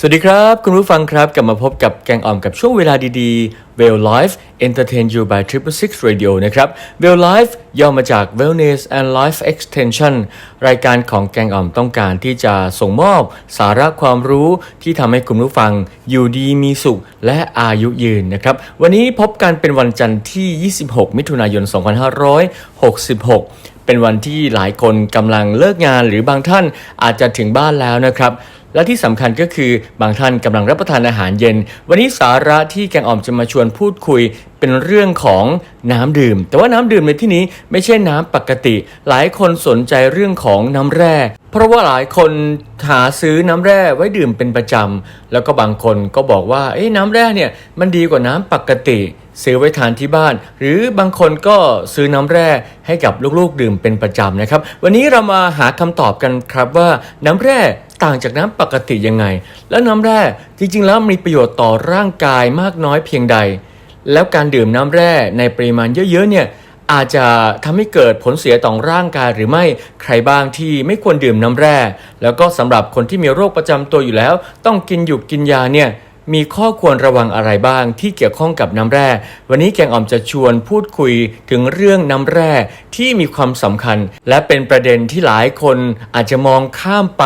สวัสดีครับ คุณผู้ฟังครับ กลับมาพบกับแกงอ่อมกับช่วงเวลาดีๆ Well Life Entertain You by Triple Six Radio นะครับ Well Life ย่อมาจาก Wellness and Life Extension รายการของแกงอ่อมต้องการที่จะส่งมอบสาระความรู้ที่ทำให้คุณผู้ฟังอยู่ดีมีสุขและอายุยืนนะครับ วันนี้พบกันเป็นวันจันทร์ที่ 26 มิถุนายน 2566 เป็นวันที่หลายคนกำลังเลิกงานหรือบางท่านอาจจะถึงบ้านแล้วนะครับ และที่สำคัญก็คือบางท่านกำลังรับประทานอาหารเย็น วันนี้สาระที่แกงอ่อมจะมาชวนพูดคุยเป็นเรื่องของน้ำดื่ม แต่ว่าน้ำดื่มในที่นี้ไม่ใช่น้ำปกติ หลายคนสนใจเรื่องของน้ำแร่ เพราะว่าหลายคนหาซื้อน้ำแร่ไว้ดื่มเป็นประจำแล้วก็บางคนก็บอกว่าเอ้น้ำแร่เนี่ยมันดีกว่าน้ำปกติซื้อไว้ทานที่บ้าน หรือบางคนก็ซื้อน้ำแร่ให้กับลูกๆดื่มเป็นประจำนะครับ วันนี้เรามาหาคำตอบกันครับว่าน้ำแร่ ต่างจากน้ำปกติยังไง และน้ำแร่จริงๆ แล้วมีประโยชน์ต่อร่างกายมากน้อยเพียงใด แล้วการดื่มน้ำแร่ในปริมาณเยอะๆเนี่ยอาจจะทำให้เกิดผลเสียต่อร่างกายหรือไม่ใครบ้างที่ไม่ควรดื่มน้ำแร่ แล้วก็สำหรับคนที่มีโรคประจำตัวอยู่แล้ว ต้องกินหยุกกินยาเนี่ย มีข้อควรระวังอะไรบ้างที่เกี่ยวข้องกับน้ำแร่ วันนี้แกงอ่อมจะชวนพูดคุยถึงเรื่องน้ำแร่ที่มีความสำคัญ และเป็นประเด็นที่หลายคนอาจจะมองข้ามไป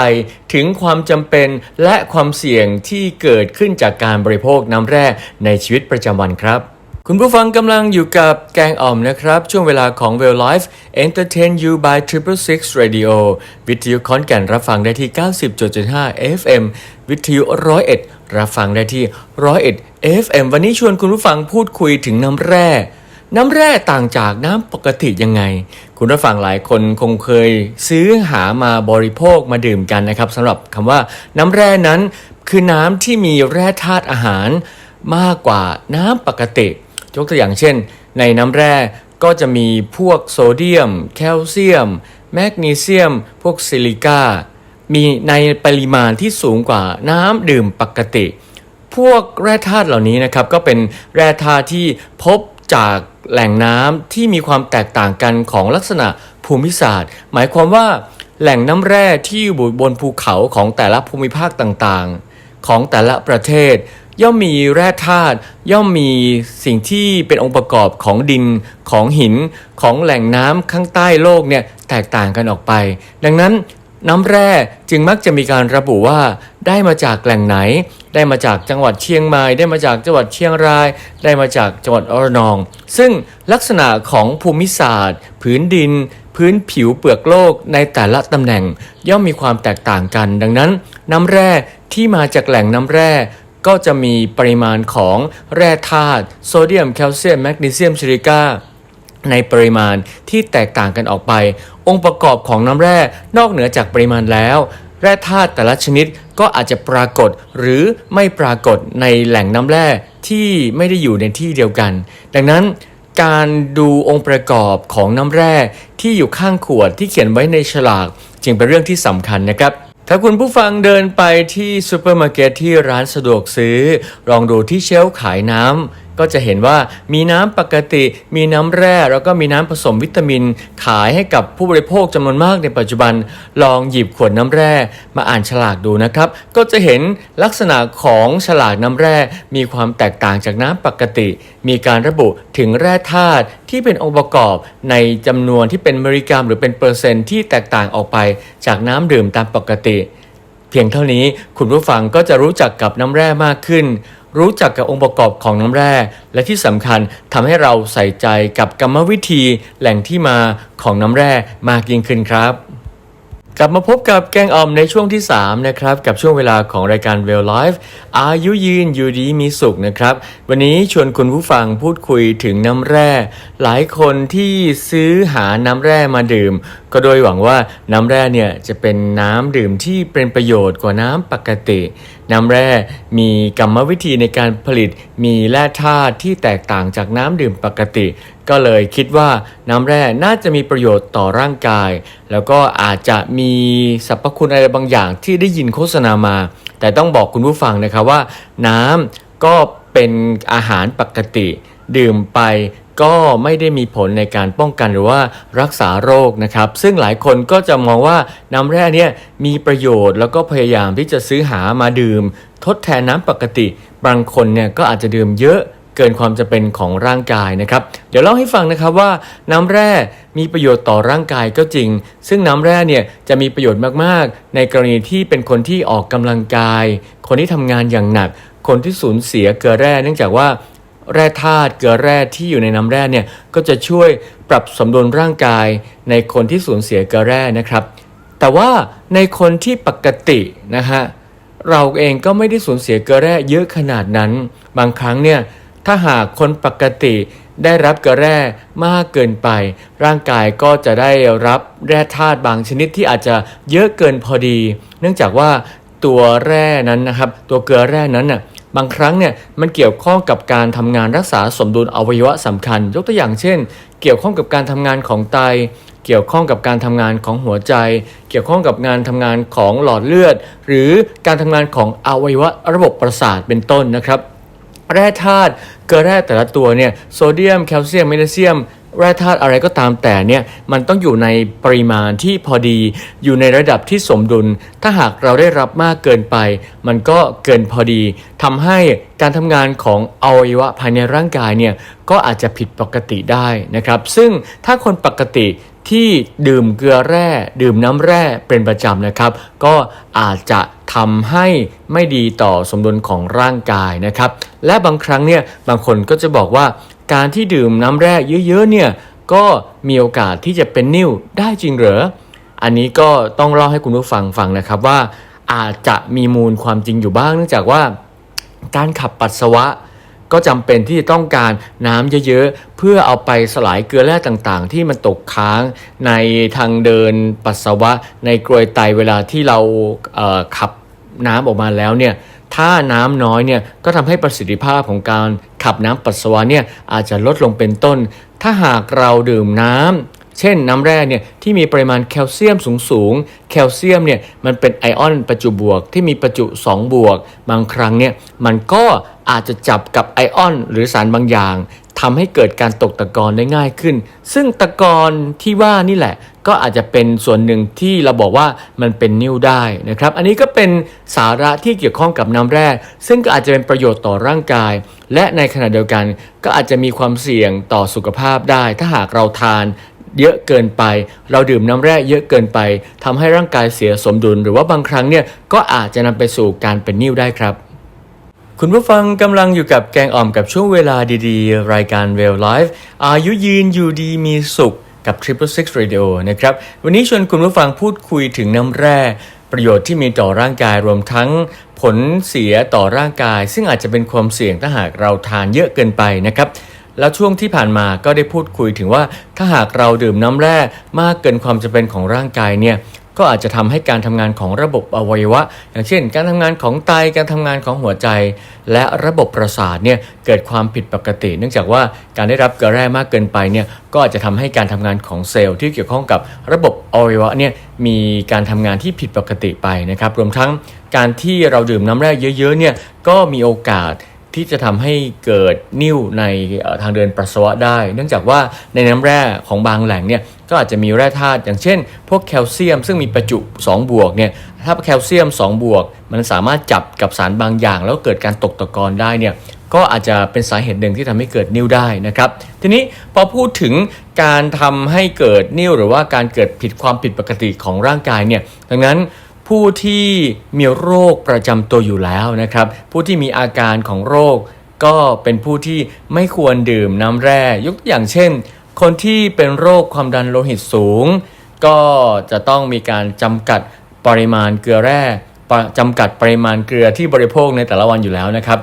ถึงความจำเป็นและความเสี่ยงที่เกิดขึ้นจากการบริโภคน้ำแร่ในชีวิตประจำวันครับ คุณผู้ฟังกำลังอยู่กับแกงอ่อมนะครับ ช่วงเวลาของ Well Life Entertain You by Triple Six Radio วิทยุคอนแก่นรับฟังได้ที่ 90.75 FM วิทยุร้อยเอ็ดรับฟังได้ที่ร้อยเอ็ด FM วันนี้ชวนคุณผู้ฟังพูดคุยถึงน้ำแร่ น้ำแร่ต่างจากน้ำปกติยังไง คุณผู้ฟังหลายคนคงเคยซื้อหามาบริโภคมาดื่มกันนะครับสำหรับคำว่าน้ำแร่นั้น คือน้ำที่มีแร่ธาตุอาหารมากกว่าน้ำปกติ ยกตัวอย่างเช่น ในน้ำแร่ก็จะมีพวกโซเดียม แคลเซียม แมกนีเซียม พวกซิลิก้า มีในปริมาณที่สูงกว่าน้ำดื่มปกติ พวกแร่ธาตุเหล่านี้นะครับก็เป็นแร่ธาตุที่พบจากแหล่งน้ำที่มีความแตกต่างกันของลักษณะภูมิศาสตร์ หมายความว่าแหล่งน้ำแร่ที่อยู่บนภูเขาของแต่ละภูมิภาคต่างๆ ของแต่ละประเทศ ย่อมมีแร่ธาตุย่อมมีสิ่งที่เป็นองค์ประกอบของดินของหินของแหล่งน้ำข้างใต้โลกเนี่ยแตกต่างกันออกไป ดังนั้นน้ำแร่จึงมักจะมีการระบุว่าได้มาจากแหล่งไหน ได้มาจากจังหวัดเชียงใหม่ได้มาจากจังหวัดเชียงราย ได้มาจากจังหวัดอระนอง ซึ่งลักษณะของภูมิศาสตร์ พื้นดิน พื้นผิวเปลือกโลกในแต่ละตำแหน่งย่อมมีความแตกต่างกัน ดังนั้น น้ำแร่ที่มาจากแหล่งน้ำแร่ ก็จะมีปริมาณของแร่ธาตุโซเดียม แคลเซียม แมกนีเซียมซิลิก้าในปริมาณที่แตกต่างกันออกไป องค์ประกอบของน้ำแร่นอกเหนือจากปริมาณแล้ว แร่ธาตุแต่ละชนิดก็อาจจะปรากฏหรือไม่ปรากฏในแหล่งน้ำแร่ที่ไม่ได้อยู่ในที่เดียวกัน ดังนั้นการดูองค์ประกอบของน้ำแร่ที่อยู่ข้างขวดที่เขียนไว้ในฉลาก จึงเป็นเรื่องที่สำคัญนะครับ ถ้าคุณผู้ฟังเดินไปที่ซูเปอร์มาร์เก็ตที่ร้านสะดวกซื้อ ลองดูที่เชลขายน้ำ ก็จะเห็นว่ามีน้ำปกติ มีน้ำแร่ แล้วก็มีน้ำผสมวิตามิน ขายให้กับผู้บริโภคจำนวนมากในปัจจุบัน ลองหยิบขวดน้ำแร่ มาอ่านฉลากดูนะครับ ก็จะเห็นลักษณะของฉลากน้ำแร่ มีความแตกต่างจากน้ำปกติ มีการระบุถึงแร่ธาตุที่เป็นองค์ประกอบในจำนวนที่เป็นมิลลิกรัม หรือเป็นเปอร์เซ็นต์ที่แตกต่างออกไปจากน้ำดื่มตามปกติ เพียงเท่านี้คุณผู้ฟังก็จะรู้จักกับน้ำแร่มากขึ้น รู้จักกับองค์ประกอบของน้ำแร่ และที่สำคัญทำให้เราใส่ใจกับกรรมวิธีแหล่งที่มาของน้ำแร่มากยิ่งขึ้นครับ กลับมาพบกับแกงอ่อมในช่วงที่ 3 นะครับ กับช่วงเวลาของรายการ Well Life อายุยืนอยู่ดีมีสุขนะครับ วันนี้ชวนคุณผู้ฟังพูดคุยถึงน้ำแร่ หลายคนที่ซื้อหาน้ำแร่มาดื่ม ก็โดยหวังว่าน้ำแร่เนี่ยจะเป็นน้ำดื่มที่เป็นประโยชน์กว่าน้ำปกติ น้ำแร่มีกรรมวิธีในการผลิตมีแร่ธาตุที่แตกต่างจากน้ำดื่มปกติ ก็เลยคิดว่าน้ำแร่น่าจะมีประโยชน์ต่อร่างกาย แล้วก็อาจจะมีสรรพคุณอะไรบางอย่างที่ได้ยินโฆษณามา แต่ต้องบอกคุณผู้ฟังนะครับว่า น้ำก็เป็นอาหารปกติ ดื่มไป ก็ไม่ได้มีผลในการป้องกันหรือว่ารักษาโรคนะครับ ซึ่งหลายคนก็จะมองว่าน้ำแร่เนี่ยมีประโยชน์แล้วก็พยายามที่จะซื้อหามาดื่ม ทดแทนน้ำปกติ บางคนเนี่ยก็อาจจะดื่มเยอะเกินความจะเป็นของร่างกายนะครับ เดี๋ยวเล่าให้ฟังนะครับว่าน้ำแร่มีประโยชน์ต่อร่างกายก็จริง ซึ่งน้ำแร่เนี่ยจะมีประโยชน์มากๆ ในกรณีที่เป็นคนที่ออกกำลังกาย คนที่ทำงานอย่างหนัก คนที่สูญเสียเกลือแร่ เนื่องจากว่า แร่ธาตุเกลือแร่ที่อยู่ในน้ำแร่เนี่ยก็จะช่วยปรับสมดุลร่างกายในคนที่สูญเสียเกลือแร่นะครับ แต่ว่าในคนที่ปกตินะฮะเราเองก็ไม่ได้สูญเสียเกลือแร่เยอะขนาดนั้น บางครั้งเนี่ยถ้าหากคนปกติได้รับเกลือแร่มากเกินไป ร่างกายก็จะได้รับแร่ธาตุบางชนิดที่อาจจะเยอะเกินพอดี เนื่องจากว่าตัวแร่นั้นนะครับ ตัวเกลือแร่นั้นน่ะ บางครั้งเนี่ยมันเกี่ยวข้องกับการทำงานรักษาสมดุลอวัยวะสำคัญ ยกตัวอย่างเช่น เกี่ยวข้องกับการทำงานของไต เกี่ยวข้องกับการทำงานของหัวใจ เกี่ยวข้องกับงานทำงานของหลอดเลือด หรือการทำงานของอวัยวะระบบประสาทเป็นต้นนะครับ แร่ธาตุเกลือแร่แต่ละตัวเนี่ยโซเดียมแคลเซียมแมกนีเซียม แร่ธาตุอะไรก็ตามแต่เนี่ยมันต้องอยู่ในปริมาณที่พอดี อยู่ในระดับที่สมดุล ถ้าหากเราได้รับมากเกินไป มันก็เกินพอดีทำให้การทำงานของอวัยวะภายในร่างกายเนี่ยก็อาจจะผิดปกติได้นะครับ ซึ่งถ้าคนปกติที่ดื่มเกลือแร่ ดื่มน้ำแร่เป็นประจำนะครับ ก็อาจจะทำให้ไม่ดีต่อสมดุลของร่างกายนะครับ และบางครั้งเนี่ยบางคนก็จะบอกว่า การที่ดื่มน้ำแร่เยอะๆเนี่ยก็มีโอกาสที่จะเป็นนิ่วได้จริงเหรอ อันนี้ก็ต้องเล่าให้คุณผู้ฟังฟังนะครับว่า อาจจะมีมูลความจริงอยู่บ้าง เนื่องจากว่าการขับปัสสาวะ ก็จำเป็นที่จะต้องการน้ำเยอะๆ เพื่อเอาไปสลายเกลือแร่ต่างๆ ที่มันตกค้างในทางเดินปัสสาวะในกรวยไตเวลาที่เราเขับน้ำออกมาแล้วเนี่ย ถ้าน้ำน้อยเนี่ยก็ทำให้ประสิทธิภาพของการขับน้ำปัสสาวะเนี่ยอาจจะลดลงเป็นต้น ถ้าหากเราดื่มน้ำเช่นน้ำแร่เนี่ยที่มีปริมาณแคลเซียมสูงสูงแคลเซียมเนี่ยมันเป็นไอออนประจุบวกที่มีประจุ 2 บวก บางครั้งเนี่ยมันก็อาจจะจับกับไอออน หรือสารบางอย่าง ทำให้เกิดการตกตะกอนได้ง่ายขึ้น ซึ่งตะกอนที่ว่านี่แหละ ก็อาจจะเป็นส่วนหนึ่งที่เราบอกว่ามันเป็นนิ่วได้นะครับ อันนี้ก็เป็นสาระที่เกี่ยวข้องกับน้ำแร่ซึ่งก็อาจจะเป็นประโยชน์ต่อร่างกาย และในขณะเดียวกัน ก็อาจจะมีความเสี่ยงต่อสุขภาพได้ ถ้าหากเราทานเยอะเกินไป เราดื่มน้ำแร่เยอะเกินไปทำให้ร่างกายเสียสมดุล หรือว่าบางครั้งเนี่ยก็อาจจะนำไปสู่การเป็นนิ่วได้ครับ คุณผู้ฟังกำลังอยู่กับแกงอ่อมกับช่วงเวลาดีๆ รายการ Well Life อายุยืนอยู่ดีมีสุขกับ Triple Six Radio นะครับ วันนี้ชวนคุณผู้ฟังพูดคุยถึงน้ำแร่ ประโยชน์ที่มีต่อร่างกายรวมทั้งผลเสียต่อร่างกาย ซึ่งอาจจะเป็นความเสี่ยงถ้าหากเราทานเยอะเกินไปนะครับแล้วช่วงที่ผ่านมาก็ได้พูดคุยถึงว่าถ้าหากเราดื่มน้ำแร่มากเกินความจำเป็นของร่างกายเนี่ย ก็อาจจะทำให้การทำงานของระบบอวัยวะ อย่างเช่น การทำงานของไตการทำงานของหัวใจ และระบบประสาทเนี่ยเกิดความผิดปกติ เนื่องจากว่าการได้รับเกลือแร่มากเกินไปเนี่ยก็อาจจะทำให้การทำงานของเซลล์ที่เกี่ยวข้องกับระบบอวัยวะเนี่ยมีการทำงานที่ผิดปกติไปนะครับรวมทั้งการที่เราดื่มน้ำแร่เยอะๆเนี่ยก็มีโอกาส ที่จะทำให้เกิดนิ่วในทางเดินปัสสาวะได้ เนื่องจากว่าในน้ำแร่ของบางแหล่งเนี่ยก็อาจจะมีแร่ธาตุอย่างเช่น พวกแคลเซียม ซึ่งมีประจุ 2 บวกเนี่ยถ้าแคลเซียม 2 บวก มันสามารถจับกับสารบางอย่าง แล้วเกิดการตกตะกอนได้เนี่ยก็อาจจะเป็นสาเหตุหนึ่งที่ทำให้เกิดนิ่วได้นะครับ ทีนี้พอพูดถึงการทำให้เกิดนิ่วหรือว่าการเกิดผิดความผิดปกติของร่างกายเนี่ยดังนั้น ผู้ที่มีโรคประจำตัวอยู่แล้วนะครับ ผู้ที่มีอาการของโรค ก็เป็นผู้ที่ไม่ควรดื่มน้ำแร่ ยกอย่างเช่น คนที่เป็นโรคความดันโลหิตสูง ก็จะต้องมีการจำกัดปริมาณเกลือแร่จำกัดปริมาณเกลือที่บริโภคในแต่ละวันอยู่แล้วนะครับ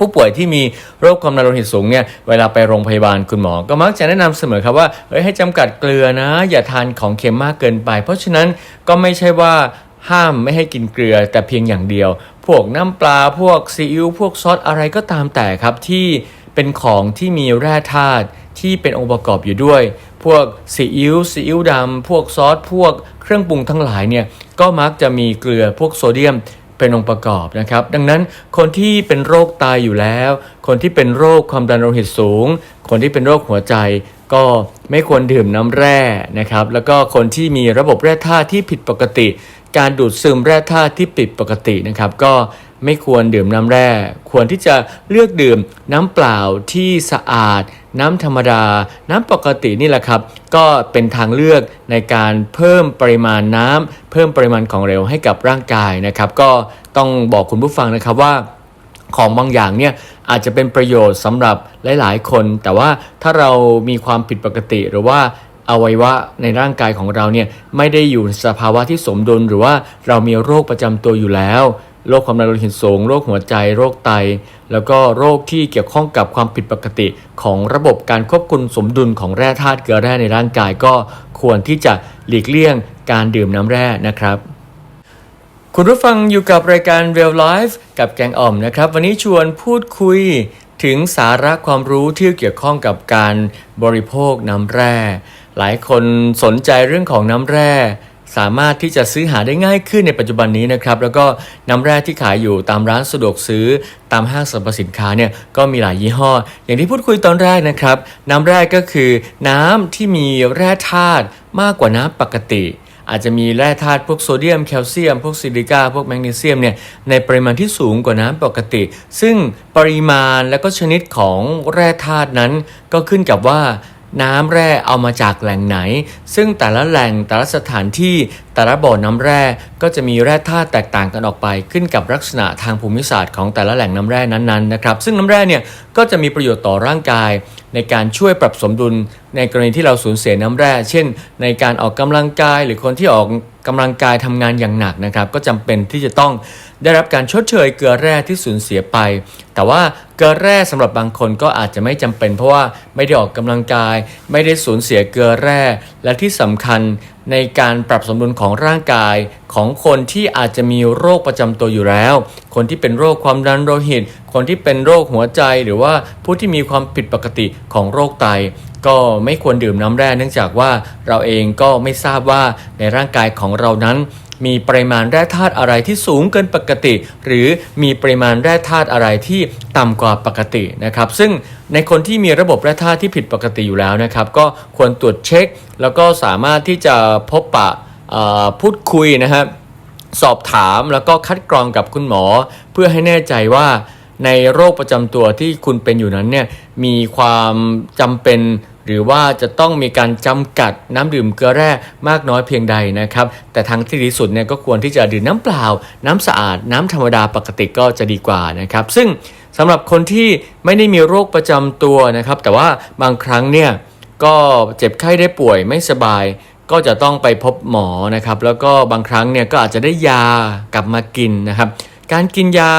ผู้ป่วยที่มีโรคความดันโลหิตสูงเนี่ยเวลาไปโรงพยาบาลคุณหมอ ก็มักจะแนะนำเสมอครับว่าเฮ้ยให้จำกัดเกลือนะ อย่าทานของเค็มมากเกินไป เพราะฉะนั้นก็ไม่ใช่ว่า ห้ามไม่ให้กินเกลือแต่เพียงอย่างเดียว พวกน้ำปลาพวกซีอิ๊วพวกซอสอะไรก็ตามแต่ครับที่เป็นของที่มีแร่ธาตุที่เป็นองค์ประกอบอยู่ด้วย พวกซีอิ๊วซีอิ๊วดำพวกซอสพวกเครื่องปรุงทั้งหลายเนี่ยก็มักจะมีเกลือพวกโซเดียมเป็นองค์ประกอบนะครับ ดังนั้นคนที่เป็นโรคไตายอยู่แล้ว คนที่เป็นโรคความดันโลหิตสูง คนที่เป็นโรคหัวใจก็ไม่ควรดื่มน้ำแร่นะครับ แล้วก็คนที่มีระบบแร่ธาตุที่ผิดปกติ การดูดซึมแร่ธาตุที่ผิดปกตินะครับ ก็ไม่ควรดื่มน้ำแร่ ควรที่จะเลือกดื่มน้ำเปล่าที่สะอาด น้ำธรรมดา น้ำปกตินี่แหละครับ ก็เป็นทางเลือกในการเพิ่มปริมาณน้ำเพิ่มปริมาณของเหลวให้กับร่างกายนะครับ ก็ต้องบอกคุณผู้ฟังนะครับว่าของบางอย่างเนี่ยอาจจะเป็นประโยชน์สำหรับหลาย ๆ คน แต่ว่าถ้าเรามีความผิดปกติหรือว่า อวัยวะในร่างกายของเราเนี่ยไม่ได้อยู่สภาวะที่สมดุลหรือว่าเรามีโรคประจำตัวอยู่แล้วโรคความดันโลหิตสูง โรคหัวใจ โรคไต แล้วก็โรคที่เกี่ยวข้องกับความผิดปกติของระบบการควบคุมสมดุลของแร่ธาตุเกลือแร่ในร่างกายก็ควรที่จะหลีกเลี่ยงการดื่มน้ำแร่นะครับ คุณผู้ฟังอยู่กับรายการ Real Life กับแกงอ่อมนะครับ วันนี้ชวนพูดคุยถึงสาระความรู้ที่เกี่ยวข้องกับการบริโภคน้ำแร่ หลายคนสนใจเรื่องของน้ำแร่สามารถที่จะซื้อหาได้ง่ายขึ้นในปัจจุบันนี้นะครับ แล้วก็น้ำแร่ที่ขายอยู่ตามร้านสะดวกซื้อตามห้างสรรพสินค้าเนี่ยก็มีหลายยี่ห้อ อย่างที่พูดคุยตอนแรกนะครับ น้ำแร่ก็คือน้ำที่มีแร่ธาตุมากกว่าน้ำปกติ อาจจะมีแร่ธาตุพวกโซเดียมแคลเซียม พวกซิลิกาพวกแมกนีเซียมเนี่ยในปริมาณที่สูงกว่าน้ำปกติ ซึ่งปริมาณและก็ชนิดของแร่ธาตุนั้นก็ขึ้นกับว่า น้ำแร่เอามาจากแหล่งไหน ซึ่งแต่ละแหล่งแต่ละสถานที่แต่ละบ่อน้ำแร่ก็จะมีแร่ธาตุแตกต่างกันออกไป ขึ้นกับลักษณะทางภูมิศาสตร์ของแต่ละแหล่งน้ำแร่นั้นๆนะครับ ซึ่งน้ำแร่เนี่ยก็จะมีประโยชน์ต่อร่างกาย ในการช่วยปรับสมดุลในกรณีที่เราสูญเสียน้ำแร่ เช่น ในการออกกำลังกาย หรือคนที่ออกกำลังกายทำงานอย่างหนักนะครับ ก็จำเป็นที่จะต้องได้รับการชดเชยเกลือแร่ที่สูญเสียไป แต่ว่าเกลือแร่สำหรับบางคนก็อาจจะไม่จำเป็น เพราะว่าไม่ได้ออกกำลังกาย ไม่ได้สูญเสียเกลือแร่ และที่สำคัญ ในการปรับสมดุลของร่างกายของคนที่อาจจะมีโรคประจำตัวอยู่แล้ว คนที่เป็นโรคความดันโลหิต คนที่เป็นโรคหัวใจหรือว่าผู้ที่มีความผิดปกติของโรคไต ก็ไม่ควรดื่มน้ำแร่เนื่องจากว่าเราเองก็ไม่ทราบว่าในร่างกายของเรานั้น มีปริมาณแร่ธาตุอะไรที่สูงเกินปกติ หรือมีปริมาณแร่ธาตุอะไรที่ต่ำกว่าปกตินะครับ ซึ่งในคนที่มีระบบแร่ธาตุที่ผิดปกติอยู่แล้วนะครับ ก็ควรตรวจเช็ค แล้วก็สามารถที่จะพบปะพูดคุยนะครับสอบถามแล้วก็คัดกรองกับคุณหมอ เพื่อให้แน่ใจว่าในโรคประจำตัวที่คุณเป็นอยู่นั้นเนี่ยมีความจำเป็น หรือว่าจะต้องมีการจำกัดน้ำดื่มเกลือแร่มากน้อยเพียงใดนะครับ แต่ทางที่ดีสุดเนี่ยก็ควรที่จะดื่มน้ำเปล่า น้ำสะอาด น้ำธรรมดาปกติก็จะดีกว่านะครับ ซึ่งสำหรับคนที่ไม่ได้มีโรคประจำตัวนะครับ แต่ว่าบางครั้งเนี่ยก็เจ็บไข้ได้ป่วยไม่สบายก็จะต้องไปพบหมอนะครับ แล้วก็บางครั้งเนี่ยก็อาจจะได้ยากลับมากินนะครับ การกินยา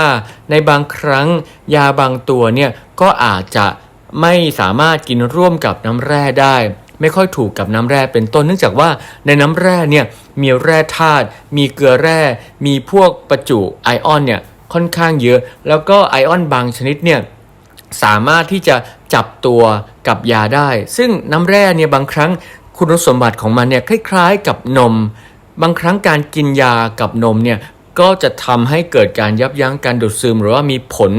ในบางครั้งยาบางตัวเนี่ยก็อาจจะ ไม่สามารถกินร่วมกับน้ำแร่ได้ ไม่ค่อยถูกกับน้ำแร่เป็นต้นเนื่องจากว่าในน้ำแร่เนี่ยมีแร่ธาตุมีเกลือแร่ มีพวกประจุไอออนเนี่ยค่อนข้างเยอะ แล้วก็ไอออนบางชนิดเนี่ยสามารถที่จะจับตัวกับยาได้ ซึ่งน้ำแร่เนี่ยบางครั้งคุณสมบัติของมันเนี่ยคล้ายๆ กับนม บางครั้งการกินยากับนมเนี่ย ก็จะทำให้เกิดการยับยั้งการดูดซึม หรือว่ามีผล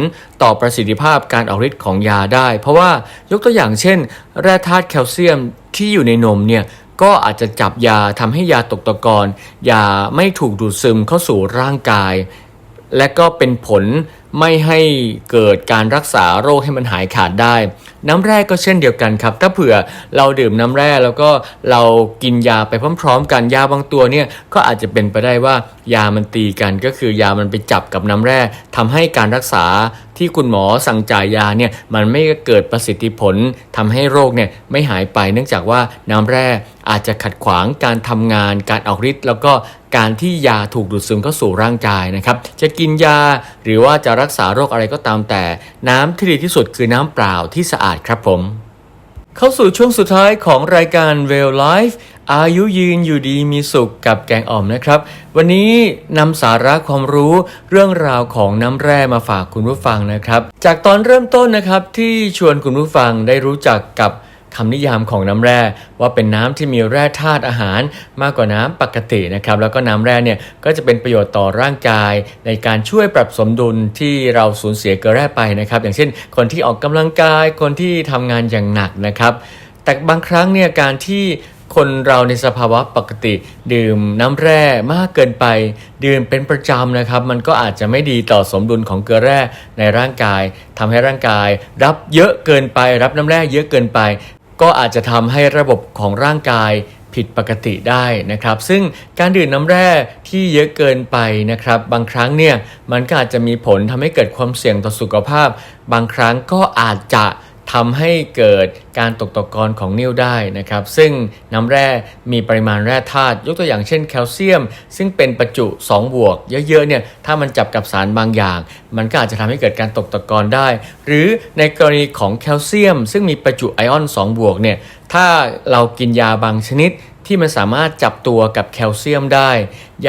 ต่อประสิทธิภาพการออกฤทธิ์ของยาได้ เพราะว่ายกตัวอย่างเช่น แร่ธาตุแคลเซียมที่อยู่ในนมเนี่ยก็อาจจะจับยาทำให้ยาตกตะกอนยาไม่ถูกดูดซึมเข้าสู่ร่างกาย และก็เป็นผลไม่ให้เกิดการรักษาโรคให้มันหายขาดได้ น้ำแร่ก็เช่นเดียวกันครับ ถ้าเผื่อเราดื่มน้ำแร่แล้วก็เรากินยาไปพร้อมๆ กันยาบางตัวเนี่ยก็อาจจะเป็นไปได้ว่ายามันตีกันก็คือยามันไปจับกับน้ำแร่ทำให้การรักษาที่คุณหมอสั่งจ่ายยาเนี่ยมันไม่เกิดประสิทธิผลทำให้โรคเนี่ยไม่หายไป เนื่องจากว่าน้ำแร่อาจจะขัดขวางการทำงาน การออกฤทธิ์แล้วก็การที่ยาถูกดูดซึมเข้าสู่ร่างกายนะครับ จะกินยาหรือว่าจะรักษาโรคอะไรก็ตามแต่ น้ำที่ดีที่สุดคือน้ำเปล่าที่สะอาดครับผม เข้าสู่ช่วงสุดท้ายของรายการ Well Life อายุยืนอยู่ดีมีสุขกับแกงอ่อมนะครับ วันนี้นำสาระความรู้เรื่องราวของน้ำแร่มาฝากคุณผู้ฟังนะครับ จากตอนเริ่มต้นนะครับที่ชวนคุณผู้ฟังได้รู้จักกับ คำนิยามของน้ำแร่ว่าเป็นน้ำที่มีแร่ธาตุอาหารมากกว่าน้ำปกตินะครับแล้วก็น้ำแร่เนี่ยก็จะเป็นประโยชน์ต่อร่างกาย ในการช่วยปรับสมดุลที่เราสูญเสียเกลือแร่ไปนะครับอย่างเช่น คนที่ออกกำลังกายคนที่ทำงานอย่างหนักนะครับแต่บางครั้งเนี่ยการที่คนเราในสภาวะปกติ ดื่มน้ำแร่มากเกินไป ดื่มเป็นประจำนะครับ มันก็อาจจะไม่ดีต่อสมดุลของเกลือแร่ในร่างกายทำให้ร่างกาย รับเยอะเกินไป รับน้ำแร่เยอะเกินไป ก็อาจจะทำให้ระบบของร่างกายผิดปกติได้นะครับ ซึ่งการดื่มน้ำแร่ที่เยอะเกินไปนะครับ บางครั้งเนี่ยมันก็อาจจะมีผลทำให้เกิดความเสี่ยงต่อสุขภาพ บางครั้งก็อาจจะ ทำให้เกิดการตกตะกอนของนิ่วได้นะครับ ซึ่งน้ำแร่มีปริมาณแร่ธาตุยกตัวอย่างเช่นแคลเซียม ซึ่งเป็นประจุ 2 บวก เยอะๆเนี่ยถ้ามันจับกับสารบางอย่าง มันก็อาจจะทำให้เกิดการตกตะกอนได้ หรือในกรณีของแคลเซียม ซึ่งมีประจุไอออน 2 บวกเนี่ยถ้าเรากินยาบางชนิด ที่มันสามารถจับตัวกับแคลเซียมได้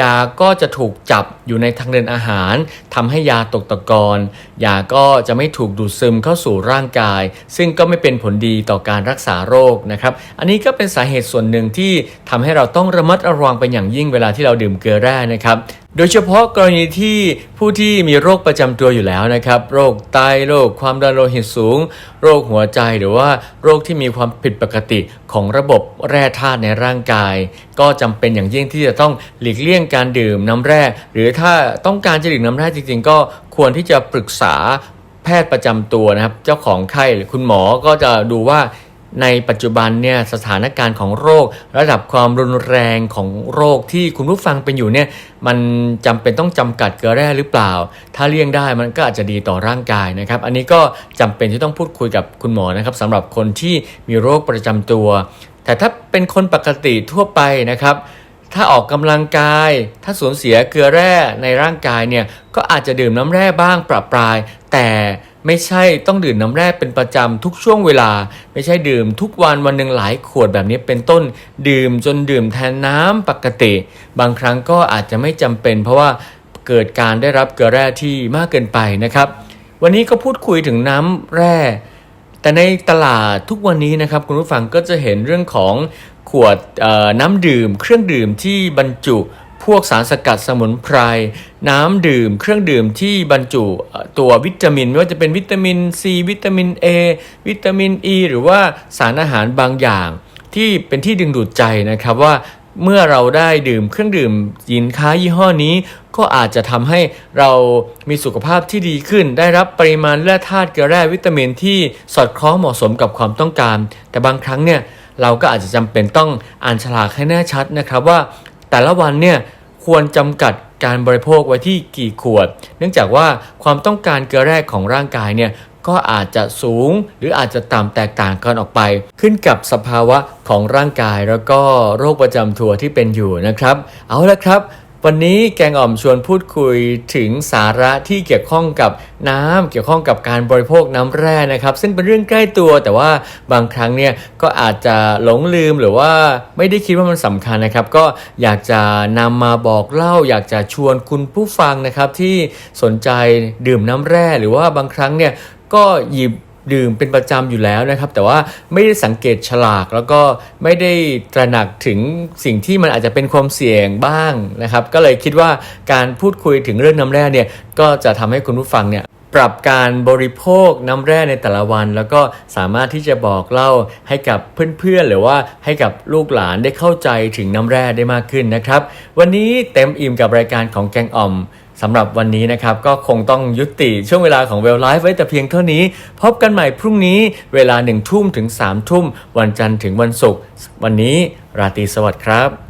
ยาก็จะถูกจับอยู่ในทางเดินอาหารทำให้ยาตกตะกอนยาก็จะไม่ถูกดูดซึมเข้าสู่ร่างกาย ซึ่งก็ไม่เป็นผลดีต่อการรักษาโรคนะครับ อันนี้ก็เป็นสาเหตุส่วนหนึ่งที่ทำให้เราต้องระมัดระวังเป็นอย่างยิ่งเวลาที่เราดื่มเกลือแร่นะครับ โดยเฉพาะกรณีที่ผู้ที่มีโรคประจำตัวอยู่แล้วนะครับ โรคไตโรคความดันโลหิตสูง โรคหัวใจหรือว่าโรคที่มีความผิดปกติของระบบแร่ธาตุในร่างกาย ก็จำเป็นอย่างยิ่งที่จะต้องหลีกเลี่ยงการดื่มน้ำแร่ หรือถ้าต้องการจะดื่มน้ำแร่จริง ๆ ก็ควรที่จะปรึกษาแพทย์ประจำตัวนะครับ เจ้าของไข้หรือคุณหมอก็จะดูว่า ในปัจจุบันเนี่ยสถานการณ์ของโรค ระดับความรุนแรงของโรคที่คุณผู้ฟังเป็นอยู่เนี่ยมันจำเป็นต้องจำกัดเกลือแร่หรือเปล่า ถ้าเลี่ยงได้มันก็อาจจะดีต่อร่างกายนะครับ อันนี้ก็จำเป็นที่ต้องพูดคุยกับคุณหมอนะครับสำหรับคนที่มีโรคประจำตัว แต่ถ้าเป็นคนปกติทั่วไปนะครับ ถ้าออกกำลังกาย ถ้าสูญเสียเกลือแร่ในร่างกายเนี่ยก็อาจจะดื่มน้ำแร่บ้างประปราย แต่ ไม่ใช่ต้องดื่มน้ำแร่เป็นประจำทุกช่วงเวลา ไม่ใช่ดื่มทุกวันวันหนึ่งหลายขวดแบบนี้เป็นต้นดื่มจนดื่มแทนน้ำปกติ บางครั้งก็อาจจะไม่จำเป็น เพราะว่าเกิดการได้รับเกลือแร่ที่มากเกินไปนะครับ วันนี้ก็พูดคุยถึงน้ำแร่ แต่ในตลาดทุกวันนี้นะครับคุณผู้ฟังก็จะเห็นเรื่องของขวดน้ำดื่ม เครื่องดื่มที่บรรจุ พวกสารสกัดสมุนไพร น้ำดื่ม เครื่องดื่มที่บรรจุตัววิตามิน ไม่ว่าจะเป็นวิตามินซีวิตามิน A วิตามิน E หรือว่าสารอาหารบางอย่าง ที่เป็นที่ดึงดูดใจนะครับว่าเมื่อเราได้ดื่มเครื่องดื่มสินค้ายี่ห้อนี้ ก็อาจจะทำให้เรามีสุขภาพที่ดีขึ้น ได้รับปริมาณแร่ธาตุเกลือแร่วิตามินที่สอดคล้องเหมาะสมกับความต้องการ แต่บางครั้งเนี่ยเราก็อาจจะจำเป็นต้องอ่านฉลากให้แน่ชัดนะครับว่า แต่ละวันเนี่ยควรจำกัดการบริโภคไว้ที่กี่ขวด เนื่องจากว่าความต้องการเกลือแร่ของร่างกายเนี่ยก็อาจจะสูงหรืออาจจะต่ำแตกต่างกันออกไป ขึ้นกับสภาวะของร่างกายแล้วก็โรคประจำตัวที่เป็นอยู่นะครับ เอาละครับ วันนี้แกงอ่อมชวนพูดคุยถึงสาระที่เกี่ยวข้องกับน้ำเกี่ยวข้องกับการบริโภคน้ำแร่นะครับ ซึ่งเป็นเรื่องใกล้ตัวแต่ว่าบางครั้งเนี่ยก็อาจจะหลงลืมหรือว่าไม่ได้คิดว่ามันสำคัญนะครับ ก็อยากจะนำมาบอกเล่า อยากจะชวนคุณผู้ฟังนะครับที่สนใจดื่มน้ำแร่ หรือว่าบางครั้งเนี่ยก็หยิบ ดื่มเป็นประจำอยู่แล้วนะครับ แต่ว่าไม่ได้สังเกตฉลาก แล้วก็ไม่ได้ตระหนักถึงสิ่งที่มันอาจจะเป็นความเสี่ยงบ้างนะครับ ก็เลยคิดว่าการพูดคุยถึงเรื่องน้ำแร่เนี่ยก็จะทำให้คุณผู้ฟังเนี่ยปรับการบริโภคน้ำแร่ในแต่ละวัน แล้วก็สามารถที่จะบอกเล่าให้กับเพื่อนๆ หรือว่าให้กับลูกหลานได้เข้าใจถึงน้ำแร่ได้มากขึ้นนะครับ วันนี้เต็มอิ่มกับรายการของแกงอ่อม สำหรับวันนี้นะครับก็คงต้องยุติช่วงเวลาของเวลไลฟ์ไว้แต่เพียงเท่านี้ พบกันใหม่พรุ่งนี้เวลาหนึ่งทุ่มถึง3ามทุ่ม วันจันทร์ถึงวันศุกร์วันนี้ราตรีสวัสดิ์ครับ